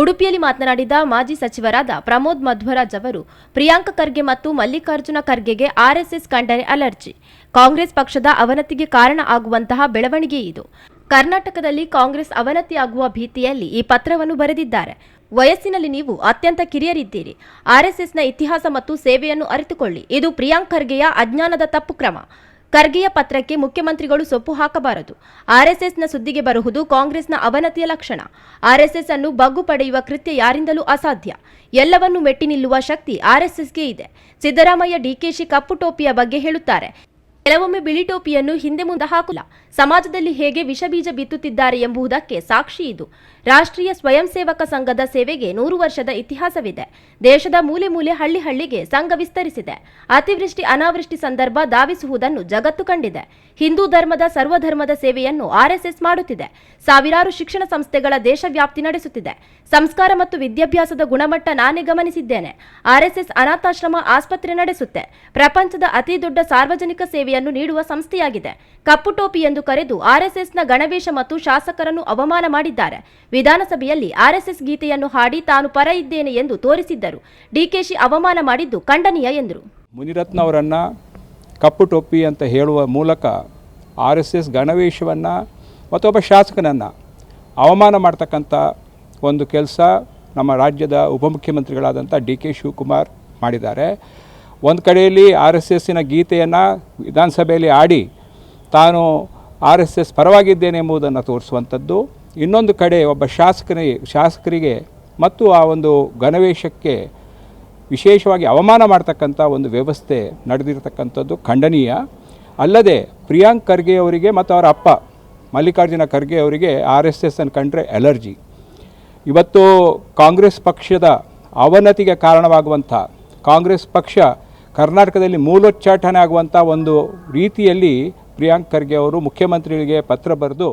ಉಡುಪಿಯಲ್ಲಿ ಮಾತನಾಡಿದ ಮಾಜಿ ಸಚಿವರಾದ ಪ್ರಮೋದ್ ಮಧ್ವರಾಜ್ ಅವರು, ಪ್ರಿಯಾಂಕ ಖರ್ಗೆ ಮತ್ತು ಮಲ್ಲಿಕಾರ್ಜುನ ಖರ್ಗೆಗೆ ಆರ್ಎಸ್ಎಸ್ ಕಂಡರೆ ಅಲರ್ಜಿ. ಕಾಂಗ್ರೆಸ್ ಪಕ್ಷದ ಅವನತಿಗೆ ಕಾರಣ ಆಗುವಂತಹ ಬೆಳವಣಿಗೆ ಇದು. ಕರ್ನಾಟಕದಲ್ಲಿ ಕಾಂಗ್ರೆಸ್ ಅವನತಿಯಾಗುವ ಭೀತಿಯಲ್ಲಿ ಈ ಪತ್ರವನ್ನು ಬರೆದಿದ್ದಾರೆ. ವಯಸ್ಸಿನಲ್ಲಿ ನೀವು ಅತ್ಯಂತ ಕಿರಿಯರಿದ್ದೀರಿ. ಆರ್ಎಸ್ಎಸ್ನ ಇತಿಹಾಸ ಮತ್ತು ಸೇವೆಯನ್ನು ಅರಿತುಕೊಳ್ಳಿ. ಇದು ಪ್ರಿಯಾಂಕ್ ಖರ್ಗೆಯ ಅಜ್ಞಾನದ ತಪ್ಪು ಕ್ರಮ. ಖರ್ಗೆಯ ಪತ್ರಕ್ಕೆ ಮುಖ್ಯಮಂತ್ರಿಗಳು ಸೊಪ್ಪು ಹಾಕಬಾರದು. ಆರ್ಎಸ್ಎಸ್ನ ಸುದ್ದಿಗೆ ಬರುವುದು ಕಾಂಗ್ರೆಸ್ನ ಅವನತಿಯ ಲಕ್ಷಣ. ಆರ್ಎಸ್ಎಸ್ ಅನ್ನು ಬಗ್ಗು ಪಡೆಯುವ ಕೃತ್ಯ ಯಾರಿಂದಲೂ ಅಸಾಧ್ಯ. ಎಲ್ಲವನ್ನೂ ಮೆಟ್ಟಿ ನಿಲ್ಲುವ ಶಕ್ತಿ ಆರ್ಎಸ್ಎಸ್ಗೆ ಇದೆ. ಸಿದ್ದರಾಮಯ್ಯ ಡಿಕೆಶಿ ಕಪ್ಪು ಟೋಪಿಯ ಬಗ್ಗೆ ಹೇಳುತ್ತಾರೆ. ಕೆಲವೊಮ್ಮೆ ಬಿಳಿ ಟೋಪಿಯನ್ನು ಹಿಂದೆ ಮುಂದೆ ಹಾಕಲ್ಲ ಸಮಾಜದಲ್ಲಿ ಹೇಗೆ ವಿಷಬೀಜ ಬಿತ್ತುತ್ತಿದ್ದಾರೆ ಎಂಬುದಕ್ಕೆ ಸಾಕ್ಷಿ ಇದು. ರಾಷ್ಟ್ರೀಯ ಸ್ವಯಂ ಸೇವಕ ಸಂಘದ ಸೇವೆಗೆ ನೂರು ವರ್ಷದ ಇತಿಹಾಸವಿದೆ. ದೇಶದ ಮೂಲೆ ಮೂಲೆ ಹಳ್ಳಿ ಹಳ್ಳಿಗೆ ಸಂಘ ವಿಸ್ತರಿಸಿದೆ. ಅತಿವೃಷ್ಟಿ ಅನಾವೃಷ್ಟಿ ಸಂದರ್ಭ ಧಾವಿಸುವುದನ್ನು ಜಗತ್ತು ಕಂಡಿದೆ. ಹಿಂದೂ ಧರ್ಮದ ಸರ್ವಧರ್ಮದ ಸೇವೆಯನ್ನು ಆರ್ಎಸ್ಎಸ್ ಮಾಡುತ್ತಿದೆ. ಸಾವಿರಾರು ಶಿಕ್ಷಣ ಸಂಸ್ಥೆಗಳ ದೇಶವ್ಯಾಪ್ತಿ ನಡೆಸುತ್ತಿದೆ. ಸಂಸ್ಕಾರ ಮತ್ತು ವಿದ್ಯಾಭ್ಯಾಸದ ಗುಣಮಟ್ಟ ನಾನೇ ಗಮನಿಸಿದ್ದೇನೆ. ಆರ್ಎಸ್ಎಸ್ ಅನಾಥಾಶ್ರಮ ಆಸ್ಪತ್ರೆ ನಡೆಸುತ್ತೆ. ಪ್ರಪಂಚದ ಅತಿ ದೊಡ್ಡ ಸಾರ್ವಜನಿಕ ಸೇವೆಯನ್ನು ನೀಡುವ ಸಂಸ್ಥೆಯಾಗಿದೆ. ಕಪ್ಪು ಟೋಪಿ ಎಂದು ಕರೆದು ಆರ್ಎಸ್ಎಸ್ನ ಗಣವೇಶ ಮತ್ತು ಶಾಸಕರನ್ನು ಅವಮಾನ ಮಾಡಿದ್ದಾರೆ. ವಿಧಾನಸಭೆಯಲ್ಲಿ ಆರ್ಎಸ್ಎಸ್ ಗೀತೆಯನ್ನು ಹಾಡಿ ತಾನು ಪರ ಇದ್ದೇನೆ ಎಂದು ತೋರಿಸಿದ್ದರು. ಡಿಕೆಶಿ ಅವಮಾನ ಮಾಡಿದ್ದು ಖಂಡನೀಯ ಎಂದರು. ಮುನಿರತ್ನ ಅವರನ್ನು ಕಪ್ಪು ಟೋಪಿ ಅಂತ ಹೇಳುವ ಮೂಲಕ ಆರ್ ಎಸ್ ಎಸ್ ಗಣವೇಶವನ್ನು ಮತ್ತೊಬ್ಬ ಶಾಸಕನನ್ನು ಅವಮಾನ ಮಾಡ್ತಕ್ಕಂಥ ಒಂದು ಕೆಲಸ ನಮ್ಮ ರಾಜ್ಯದ ಉಪಮುಖ್ಯಮಂತ್ರಿಗಳಾದಂಥ ಡಿ ಕೆ ಶಿವಕುಮಾರ್ ಮಾಡಿದ್ದಾರೆ. ಒಂದು ಕಡೆಯಲ್ಲಿ ಆರ್ ಎಸ್ ಎಸ್ಸಿನ ಗೀತೆಯನ್ನು ವಿಧಾನಸಭೆಯಲ್ಲಿ ಆಡಿ ತಾನು ಆರ್ ಎಸ್ ಎಸ್ ಪರವಾಗಿದ್ದೇನೆ ಎಂಬುದನ್ನು ತೋರಿಸುವಂಥದ್ದು. ಇನ್ನೊಂದು ಕಡೆ ಒಬ್ಬ ಶಾಸಕನಿಗೆ ಶಾಸಕರಿಗೆ ಮತ್ತು ಆ ಒಂದು ಗಣವೇಶಕ್ಕೆ ವಿಶೇಷವಾಗಿ ಅವಮಾನ ಮಾಡ್ತಕ್ಕಂಥ ಒಂದು ವ್ಯವಸ್ಥೆ ನಡೆದಿರತಕ್ಕಂಥದ್ದು ಖಂಡನೀಯ. ಅಲ್ಲದೆ ಪ್ರಿಯಾಂಕ್ ಖರ್ಗೆ ಅವರಿಗೆ ಮತ್ತು ಅವರ ಅಪ್ಪ ಮಲ್ಲಿಕಾರ್ಜುನ ಖರ್ಗೆ ಅವರಿಗೆ ಆರ್ ಎಸ್ ಎಸ್ ಅನ್ನು ಕಂಡ್ರೆ ಅಲರ್ಜಿ. ಇವತ್ತು ಕಾಂಗ್ರೆಸ್ ಪಕ್ಷದ ಅವನತಿಗೆ ಕಾರಣವಾಗುವಂಥ ಕಾಂಗ್ರೆಸ್ ಪಕ್ಷ ಕರ್ನಾಟಕದಲ್ಲಿ ಮೂಲೋಚ್ಚಾಟನೆ ಆಗುವಂಥ ಒಂದು ರೀತಿಯಲ್ಲಿ ಪ್ರಿಯಾಂಕ್ ಖರ್ಗೆ ಅವರು ಮುಖ್ಯಮಂತ್ರಿಗಳಿಗೆ ಪತ್ರ ಬರೆದು